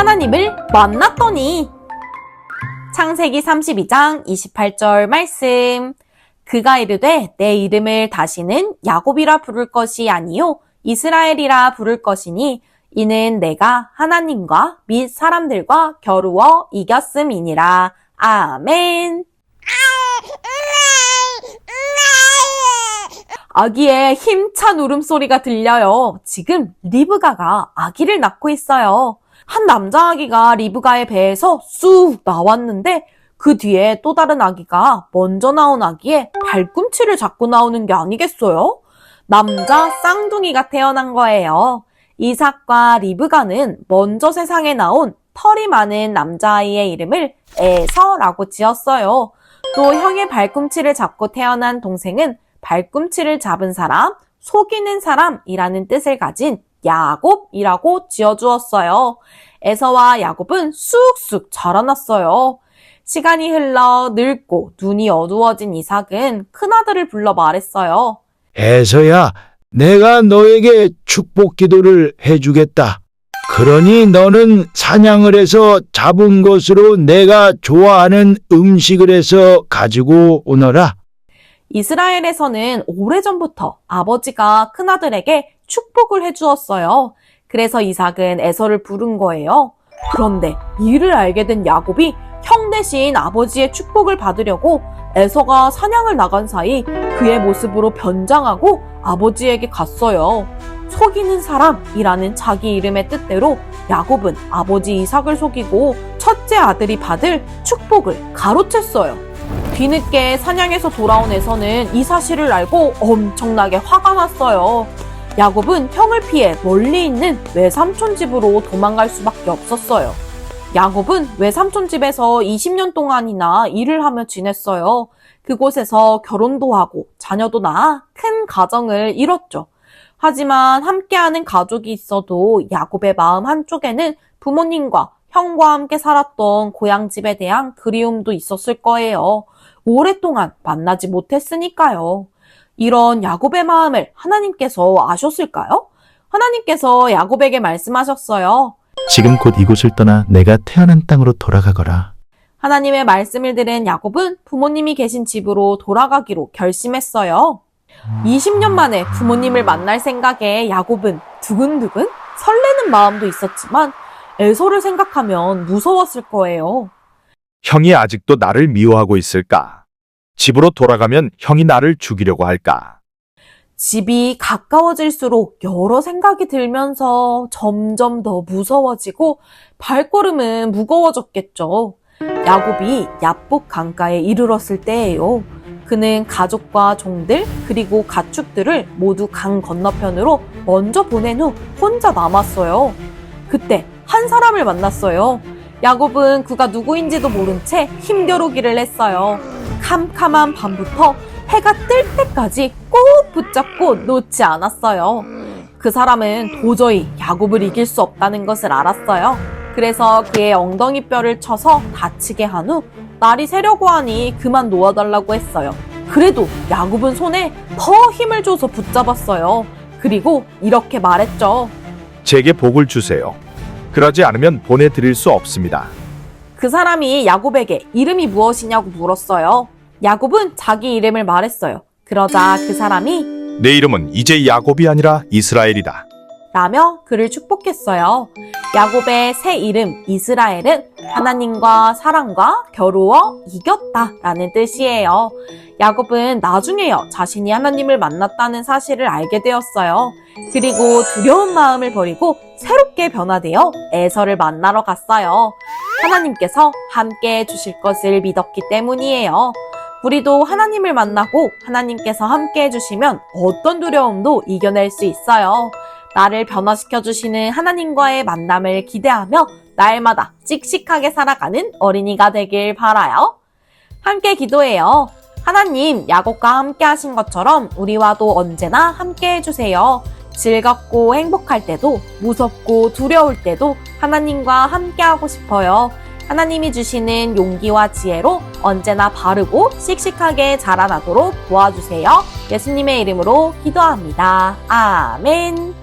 하나님을 만났더니 창세기 32장 28절 말씀 그가 이르되 내 이름을 다시는 야곱이라 부를 것이 아니요 이스라엘이라 부를 것이니 이는 내가 하나님과 및 사람들과 겨루어 이겼음이니라. 아멘. 아기의 힘찬 울음소리가 들려요. 지금 리브가가 아기를 낳고 있어요. 한 남자 아기가 리브가의 배에서 쑥 나왔는데 그 뒤에 또 다른 아기가 먼저 나온 아기의 발꿈치를 잡고 나오는 게 아니겠어요? 남자 쌍둥이가 태어난 거예요. 이삭과 리브가는 먼저 세상에 나온 털이 많은 남자아이의 이름을 에서라고 지었어요. 또 형의 발꿈치를 잡고 태어난 동생은 발꿈치를 잡은 사람, 속이는 사람이라는 뜻을 가진 야곱이라고 지어주었어요. 에서와 야곱은 쑥쑥 자라났어요. 시간이 흘러 늙고 눈이 어두워진 이삭은 큰아들을 불러 말했어요. 에서야, 내가 너에게 축복 기도를 해주겠다. 그러니 너는 사냥을 해서 잡은 것으로 내가 좋아하는 음식을 해서 가지고 오너라. 이스라엘에서는 오래전부터 아버지가 큰아들에게 축복을 해주었어요. 그래서 이삭은 에서를 부른 거예요. 그런데 이를 알게 된 야곱이 형 대신 아버지의 축복을 받으려고 에서가 사냥을 나간 사이 그의 모습으로 변장하고 아버지에게 갔어요. 속이는 사람이라는 자기 이름의 뜻대로 야곱은 아버지 이삭을 속이고 첫째 아들이 받을 축복을 가로챘어요. 뒤늦게 사냥에서 돌아온 에서는 이 사실을 알고 엄청나게 화가 났어요. 야곱은 형을 피해 멀리 있는 외삼촌 집으로 도망갈 수밖에 없었어요. 야곱은 외삼촌 집에서 20년 동안이나 일을 하며 지냈어요. 그곳에서 결혼도 하고 자녀도 낳아 큰 가정을 이뤘죠. 하지만 함께하는 가족이 있어도 야곱의 마음 한쪽에는 부모님과 형과 함께 살았던 고향 집에 대한 그리움도 있었을 거예요. 오랫동안 만나지 못했으니까요. 이런 야곱의 마음을 하나님께서 아셨을까요? 하나님께서 야곱에게 말씀하셨어요. 지금 곧 이곳을 떠나 내가 태어난 땅으로 돌아가거라. 하나님의 말씀을 들은 야곱은 부모님이 계신 집으로 돌아가기로 결심했어요. 20년 만에 부모님을 만날 생각에 야곱은 두근두근 설레는 마음도 있었지만 에서를 생각하면 무서웠을 거예요. 형이 아직도 나를 미워하고 있을까? 집으로 돌아가면 형이 나를 죽이려고 할까? 집이 가까워질수록 여러 생각이 들면서 점점 더 무서워지고 발걸음은 무거워졌겠죠. 야곱이 야복 강가에 이르렀을 때예요. 그는 가족과 종들 그리고 가축들을 모두 강 건너편으로 먼저 보낸 후 혼자 남았어요. 그때 한 사람을 만났어요. 야곱은 그가 누구인지도 모른 채 힘겨루기를 했어요. 캄캄한 밤부터 해가 뜰 때까지 꼭 붙잡고 놓지 않았어요. 그 사람은 도저히 야곱을 이길 수 없다는 것을 알았어요. 그래서 그의 엉덩이 뼈를 쳐서 다치게 한 후 날이 새려고 하니 그만 놓아달라고 했어요. 그래도 야곱은 손에 더 힘을 줘서 붙잡았어요. 그리고 이렇게 말했죠. 제게 복을 주세요. 그러지 않으면 보내드릴 수 없습니다. 그 사람이 야곱에게 이름이 무엇이냐고 물었어요. 야곱은 자기 이름을 말했어요. 그러자 그 사람이 내 이름은 이제 야곱이 아니라 이스라엘이다. 라며 그를 축복했어요. 야곱의 새 이름 이스라엘은 하나님과 사람과 겨루어 이겼다 라는 뜻이에요. 야곱은 나중에요 자신이 하나님을 만났다는 사실을 알게 되었어요. 그리고 두려운 마음을 버리고 새롭게 변화되어 에서를 만나러 갔어요. 하나님께서 함께 해주실 것을 믿었기 때문이에요. 우리도 하나님을 만나고 하나님께서 함께 해주시면 어떤 두려움도 이겨낼 수 있어요. 나를 변화시켜 주시는 하나님과의 만남을 기대하며 날마다 씩씩하게 살아가는 어린이가 되길 바라요. 함께 기도해요. 하나님, 야곱과 함께 하신 것처럼 우리와도 언제나 함께 해주세요. 즐겁고 행복할 때도, 무섭고 두려울 때도 하나님과 함께 하고 싶어요. 하나님이 주시는 용기와 지혜로 언제나 바르고 씩씩하게 자라나도록 도와주세요. 예수님의 이름으로 기도합니다. 아멘.